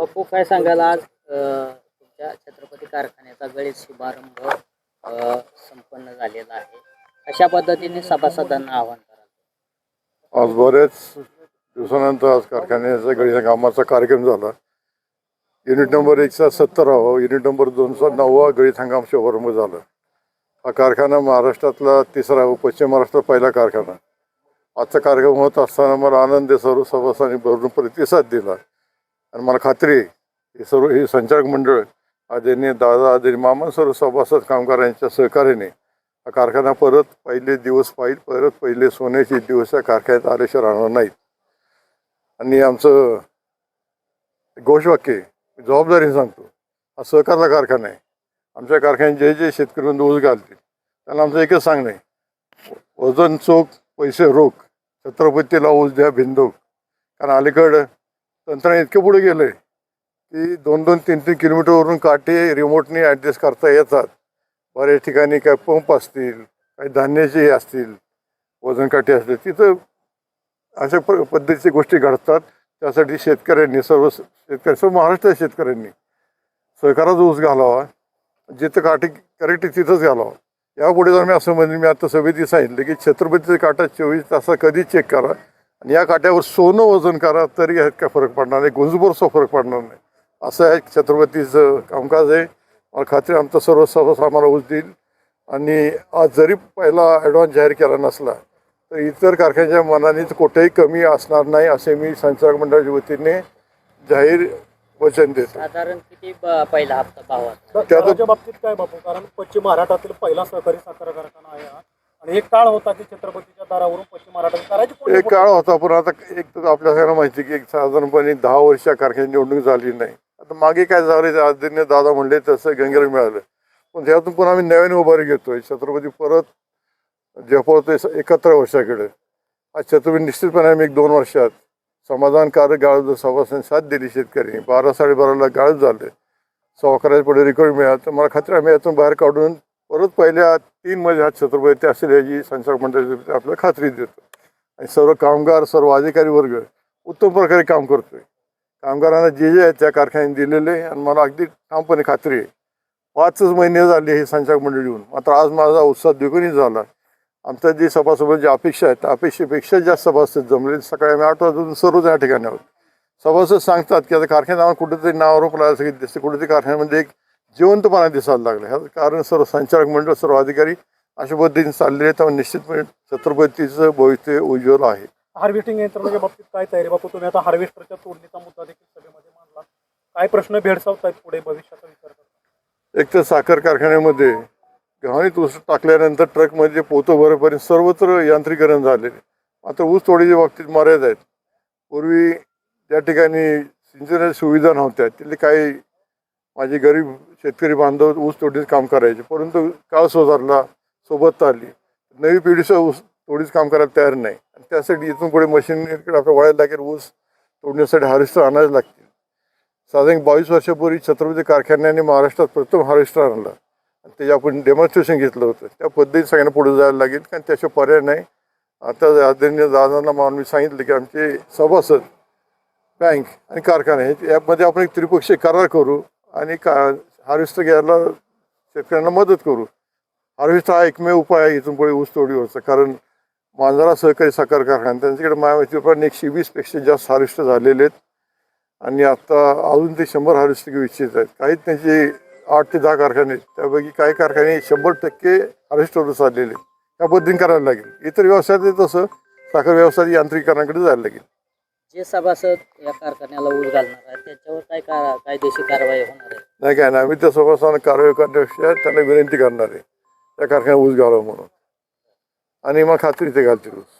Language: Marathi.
पप्पू काय सांगाल आज तुमच्या छत्रपती कारखान्याचा गणित शुभारंभ संपन्न झालेला आहे. अशा पद्धतीने सभासदांना आवाहन करा आज बरेच दिवसानंतर आज कारखान्याचा गणित कामाचा कार्यक्रम झाला. युनिट नंबर एकचा सत्तरावा युनिट नंबर दोनचा नववा गळीत हंगाम शुभारंभ झाला. हा कारखाना महाराष्ट्रातला तिसरा व पश्चिम महाराष्ट्रात पहिला कारखाना. आजचा कार्यक्रम होत असताना मला आनंद सर्व सभासदांनी भरून प्रतिसाद दिला. आणि मला खात्री आहे हे सर्व हे संचालक मंडळ आदरणीय दादा आदरणीय मामा सर्व सभासद कामगारांच्या सहकार्याने हा कारखाना परत पहिले दिवस पाहिजे परत पहिले सोन्याचे दिवस या कारखान्यात आल्याशिवाय राहणार नाहीत. आणि आमचं घोषवाक्य मी जबाबदारीने सांगतो हा सहकारचा कारखाना आहे. आमच्या कारखान्यात जे जे शेतकरी ऊस घालतील त्यांना आमचं एकच सांगणं आहे वजन चोख पैसे रोख छत्रपतीला ऊस द्या भिंदोक कारण अलीकडं तंत्रज्ञान इतकं पुढे गेलं आहे की दोन दोन तीन तीन किलोमीटरवरून काटे रिमोटने ॲडजस्ट करता येतात. बऱ्याच ठिकाणी काय पंप असतील काही धान्याचे असतील वजन काठी असतील तिथं अशा प पद्धतीच्या गोष्टी घडतात. त्यासाठी शेतकऱ्यांनी सर्व शेतकरी सर्व महाराष्ट्रात शेतकऱ्यांनी सहकाराचा ऊस घालावा. जिथं काठी करेक्ट तिथंच घालावा. यापुढे जर मी असं म्हणजे मी आता सभेत सांगितलं की छत्रपतीचा काटा चोवीस तासात कधी चेक करा? आणि या काट्यावर सोनं वजन करा तरी ह्यात काय फरक पडणार नाही. गुंजभरचा फरक पडणार नाही. असं आहे छत्रपतीचं कामकाज आहे. मला खात्री आमचा सर्व सभास आम्हाला ऊस देईल. आणि आज जरी पहिला ॲडव्हान्स जाहीर केला नसला तर इतर कारखान्याच्या मनाने कुठेही कमी असणार नाही असे मी संचालक मंडळाच्या वतीने जाहीर वचन देतो. साधारण किती ब- पहिला हप्ता दराच्या बाबतीत काय बापू? कारण पश्चिम महाराष्ट्रातील पहिला सहकारी साखर कारखाना आहे हा. आणि एक काळ होता की छत्रपतीच्या दारावरून पश्चिम महाराष्ट्रात करायची कोणी एक काळ होता पण आता एक तर आपल्या सगळ्यांना माहिती की एक साधारणपणे दहा वर्ष कारखान्याची निवडणूक झाली नाही. आता मागे काय झालं ते आदरणीय दादा म्हणले तसं गंगेला मिळालं. पण त्यातून पुन्हा आम्ही नव्याने उभारी घेतोय. छत्रपती परत झेपवतोय एकत्र वर्षाकडे. आज छत्रपती निश्चितपणे आम्ही एक दोन वर्षात समाधानकारक गाळप सभासदांनी साथ दिली शेतकरी बारा साडेबाराला गाळप झाले. सावकाराच्या पुढे रिकव्हरी मिळाली तर मला खात्री आम्ही यातून बाहेर काढून परत पहिल्या तीन मध्ये हा छत्रपती असेल याची संचालक मंडळाची आपल्याला खात्री देतो. आणि सर्व कामगार सर्व अधिकारी वर्ग उत्तम प्रकारे काम करतोय. कामगारांना जे जे आहे त्या कारखान्याने दिलेले आहे आणि मला अगदी ठामपणे खात्री आहे. पाचच महिने झाले हे संचालक मंडळ येऊन मात्र आज माझा उत्साह द्विगुणित झाला. आमच्या जे सभासद जी अपेक्षा आहेत त्या अपेक्षेपेक्षा जास्त सभासद जमले. सकाळी आम्ही आठ वाजून सर्वच या ठिकाणी आहोत. सभासद सांगतात की आता कारखान्यात कुठेतरी नावारोप सगळी दिसते. कुठेतरी कारखान्यामध्ये एक जिवंतपणा दिसायला लागला. ह्याचं कारण सर्व संचालक मंडळ सर्व अधिकारी अशा पद्धतीने चाललेले आहेत त्यामुळे निश्चितपणे छत्रपतीचं भविष्य उज्ज्वल आहे. हार्वेस्टिंग यंत्रणाच्या बाबतीत काय तयारी? बापू तुम्ही आता हार्वेस्टरच्या तोडणीचा मुद्दा देखील सभेमध्ये मांडला काय प्रश्न भेडसावतायत पुढे भविष्याचा विचार करता? एक तर साखर कारखान्यामध्ये गव्हाणीत ऊस टाकल्यानंतर ट्रकमध्ये पोतं भरेपर्यंत सर्वत्र यांत्रिकरण झालेले. आता ऊस तोडीच्या बाबतीत मर्यादा आहेत. पूर्वी त्या ठिकाणी सिंचनाच्या सुविधा नव्हत्या तिथले काही माझे गरीब शेतकरी बांधव ऊस तोडीच काम करायचे परंतु काळ सुधारला सोबत आली. नवी पिढीचं ऊस तोडीच काम करायला तयार नाही. आणि त्यासाठी इथून पुढे मशीनकडे आपल्या वळायला लागेल ऊस तोडण्यासाठी हार्वेस्टर आणायला लागतील. साधारण बावीस वर्षापूर्वी छत्रपती कारखान्याने महाराष्ट्रात प्रथम हार्वेस्टर आणला. आणि त्याचे आपण डेमॉन्स्ट्रेशन घेतलं होतं. त्या पद्धतीने सगळ्यांना पुढे जायला लागेल कारण त्याशिवाय पर्याय नाही. आता आदरणीय दादांना म्हणून मी सांगितलं की आमचे सभासद बँक आणि कारखाने आहेत यामध्ये आपण एक त्रिपक्षीय करार करू. आणि का हार्वेस्टर घ्यायला शेतकऱ्यांना मदत करू. हार्वेस्टर हा एकमेव उपाय आहे इथून पुढे ऊस तोडीवरचा. कारण मांजरा सहकारी साखर कारखाना त्यांच्याकडे मायावतीप्रमाणे एकशे वीसपेक्षा जास्त हार्वेस्टर झालेले आहेत. आणि आता अजून ते शंभर हार्वेस्टर घेऊ इच्छित आहेत. काही त्यांचे आठ ते दहा कारखाने आहेत. त्यापैकी काही कारखाने शंभर टक्के हार्वेस्टरवर चाललेले आहेत. त्या पद्धतीने करायला लागेल. इतर व्यवसायात तसं. साखर व्यवसाय यांत्रिकरणाकडे जायला लागेल. जे सभासद या कारखान्याला ऊस घालणार आहेत त्याच्यावर काय का कायदेशीर कारवाई होणार आहे? नाही काय नाही. आम्ही त्या सभासदांना कारवाई करण्यापेक्षा त्यांना विनंती करणार आहे. त्या कारखान्यात ऊस घालावं म्हणून. आणि मग खात्री ते घालतील ऊस.